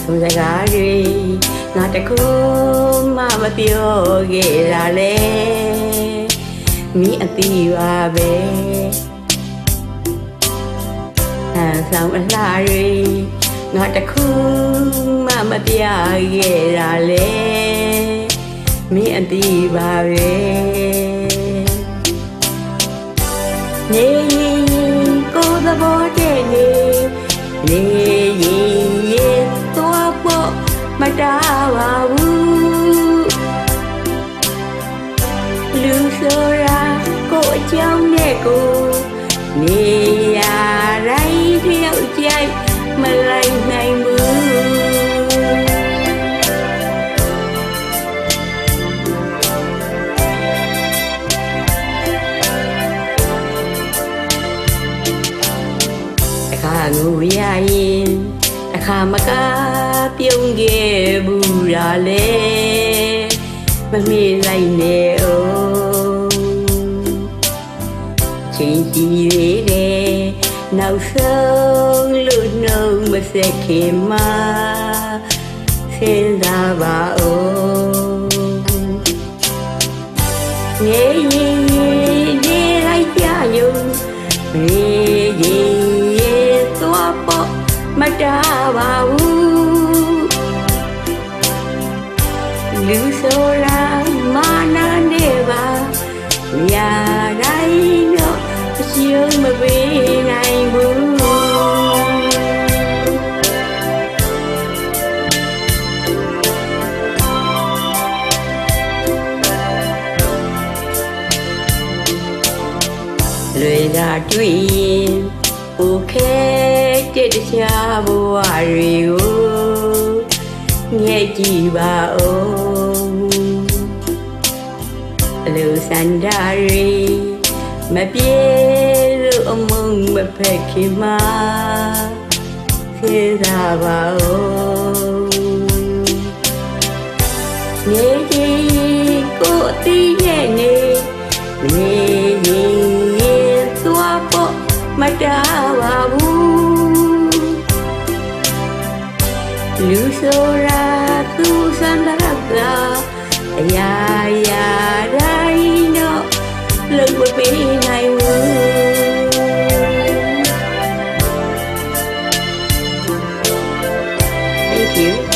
ဆုံးစကားတွေငါတခုမှမပြောခဲ့တာလေမိအတိပါပဲဟန်ဆောင်အလားတွေငါတခုမှမပြခဲ့တာလေမိအတိပါပဲနေရင်ကိုယ်သဘောတည်းနေနေရင်ရေသွားဖို့ မတားပါဘူးလူဆိုတာကိုယ်အကြောင်းနဲ့ကိုယ်နေရတိုင်းတယောက်ကြိုက်မလိုက်နိုင်ဘူးအ ခါငူရရင်အခါမကပြုံးခဲ့ဘူးရာလေမမေ့လိုက်နဲ့အိုးချင်းကြီးသေးတယ်နောက်ဆုံးလို့နှုံမဆက်ခင်မှာစဉ်းစားပါအိုးငယ်ရင်နေလိုက်ကြယုံရေရေရေသွားပေါ့ မတားပါဘူးလူဆိုတာမာနာနေပါညာတိုင်းတော့အရှုံးမပေးနိုင်ဘူးလွေသာတွေ့ရင်ပူ ခဲတဲ့တခြားဘဝတွေကိုငဲ့ကြည့်ပါဦးအလူစန္ဒာရီမပြေလို့အမုန်းမဖက်ခင်မှာစေသာပါဦးနေကြီးကိုအတိရဲ့နေနေရင်သွားဖို့မတား Lưu số ra, tu sandaga Ya ya dai no Lưng một bên hai mưa Thank you.